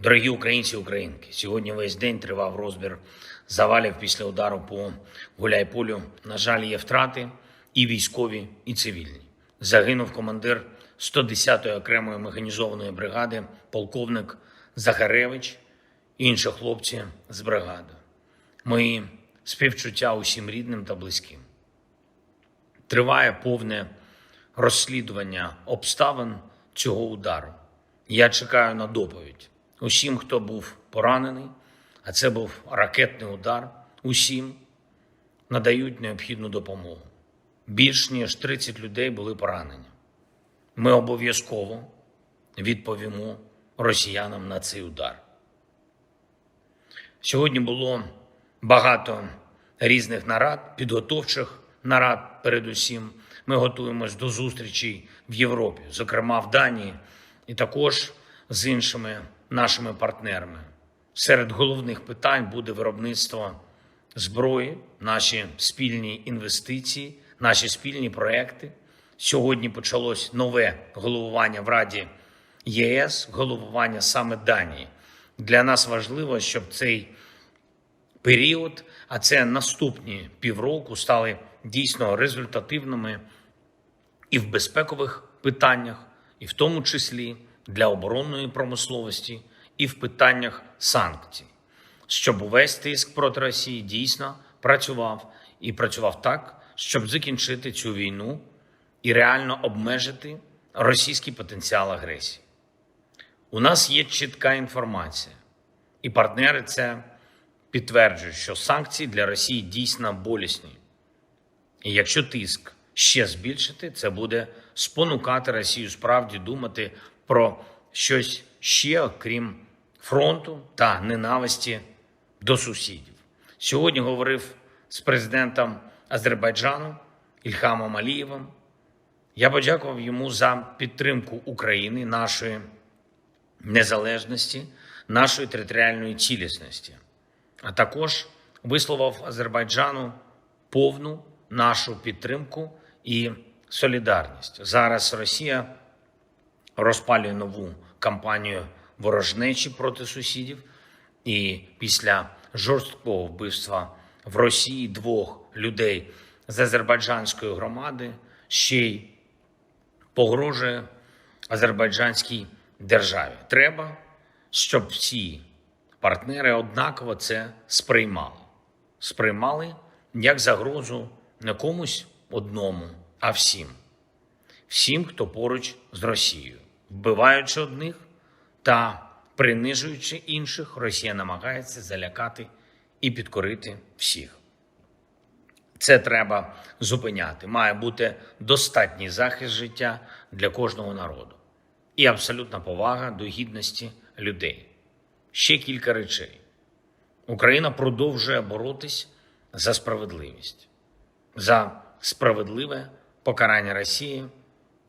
Дорогі українці і українки, сьогодні весь день тривав розбір завалів після удару по Гуляйполю. На жаль, є втрати і військові, і цивільні. Загинув командир 110-ї окремої механізованої бригади, полковник Захаревич і інші хлопці з бригади. Мої співчуття усім рідним та близьким. Триває повне розслідування обставин цього удару. Я чекаю на доповідь усім, хто був поранений, а це був ракетний удар. Усім надають необхідну допомогу. Більш ніж 30 людей були поранені. Ми обов'язково відповімо росіянам на цей удар. Сьогодні було багато різних нарад, підготовчих нарад. Передусім, ми готуємось до зустрічей в Європі, зокрема в Данії, і також з іншими нашими партнерами. Серед головних питань буде виробництво зброї, наші спільні інвестиції, наші спільні проекти. Сьогодні почалось нове головування в Раді ЄС, головування саме Данії. Для нас важливо, щоб цей період, а це наступні півроку, стали дійсно результативними і в безпекових питаннях, і в тому числі для оборонної промисловості, і в питаннях санкцій, щоб увесь тиск проти Росії дійсно працював і працював так, щоб закінчити цю війну і реально обмежити російський потенціал агресії. У нас є чітка інформація, і партнери це підтверджують, що санкції для Росії дійсно болісні. І якщо тиск ще збільшити, це буде спонукати Росію справді думати про щось ще, окрім фронту та ненависті до сусідів. Сьогодні говорив з президентом Азербайджану Ільхамом Алієвим. Я подякував йому за підтримку України, нашої незалежності, нашої територіальної цілісності, а також висловив Азербайджану повну нашу підтримку і солідарність. Зараз Росія розпалює нову кампанію ворожнечі проти сусідів, і після жорсткого вбивства в Росії двох людей з азербайджанської громади ще й погрожує азербайджанській державі. Треба, щоб всі партнери однаково це сприймали. Сприймали як загрозу не комусь одному, а всім. Всім, хто поруч з Росією, вбиваючи одних та принижуючи інших, Росія намагається залякати і підкорити всіх. Це треба зупиняти. Має бути достатній захист життя для кожного народу і абсолютна повага до гідності людей. Ще кілька речей. Україна продовжує боротись за справедливість, за справедливе покарання Росії,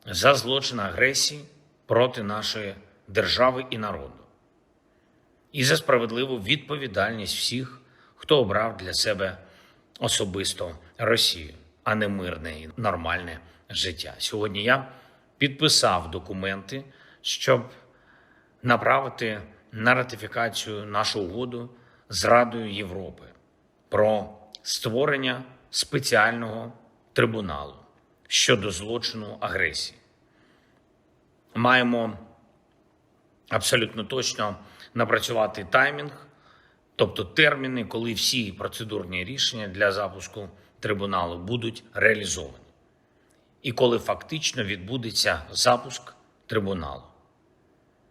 за злочин агресії проти нашої держави і народу, і за справедливу відповідальність всіх, хто обрав для себе особисто Росію, а не мирне і нормальне життя. Сьогодні я підписав документи, щоб направити на ратифікацію нашу угоду з Радою Європи про створення спеціального трибуналу щодо злочину агресії. Маємо абсолютно точно напрацювати таймінг, тобто терміни, коли всі процедурні рішення для запуску трибуналу будуть реалізовані, і коли фактично відбудеться запуск трибуналу.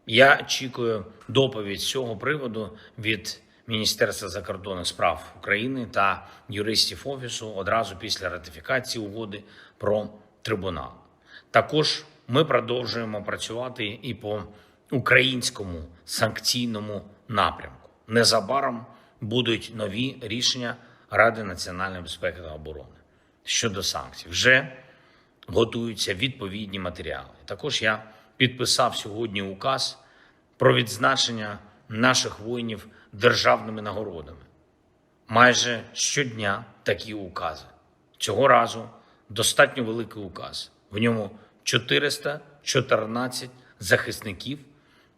Я очікую доповідь з цього приводу від Міністерства закордонних справ України та юристів офісу одразу після ратифікації угоди про трибунал. Також ми продовжуємо працювати і по українському санкційному напрямку. Незабаром будуть нові рішення Ради національної безпеки та оборони щодо санкцій. Вже готуються відповідні матеріали. Також я підписав сьогодні указ про відзначення наших воїнів державними нагородами. Майже щодня такі укази. Цього разу достатньо великий указ. В ньому 414 захисників,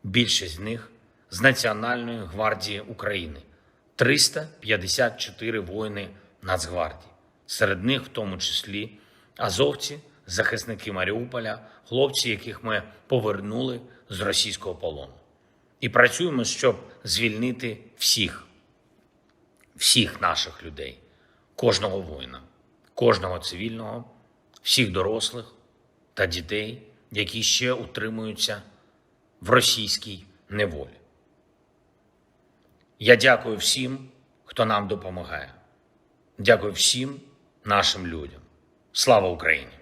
більшість з них з Національної гвардії України, 354 воїни Нацгвардії. Серед них, в тому числі, азовці, захисники Маріуполя, хлопці, яких ми повернули з російського полону. І працюємо, щоб звільнити всіх, всіх наших людей, кожного воїна, кожного цивільного, всіх дорослих та дітей, які ще утримуються в російській неволі. Я дякую всім, хто нам допомагає. Дякую всім нашим людям. Слава Україні!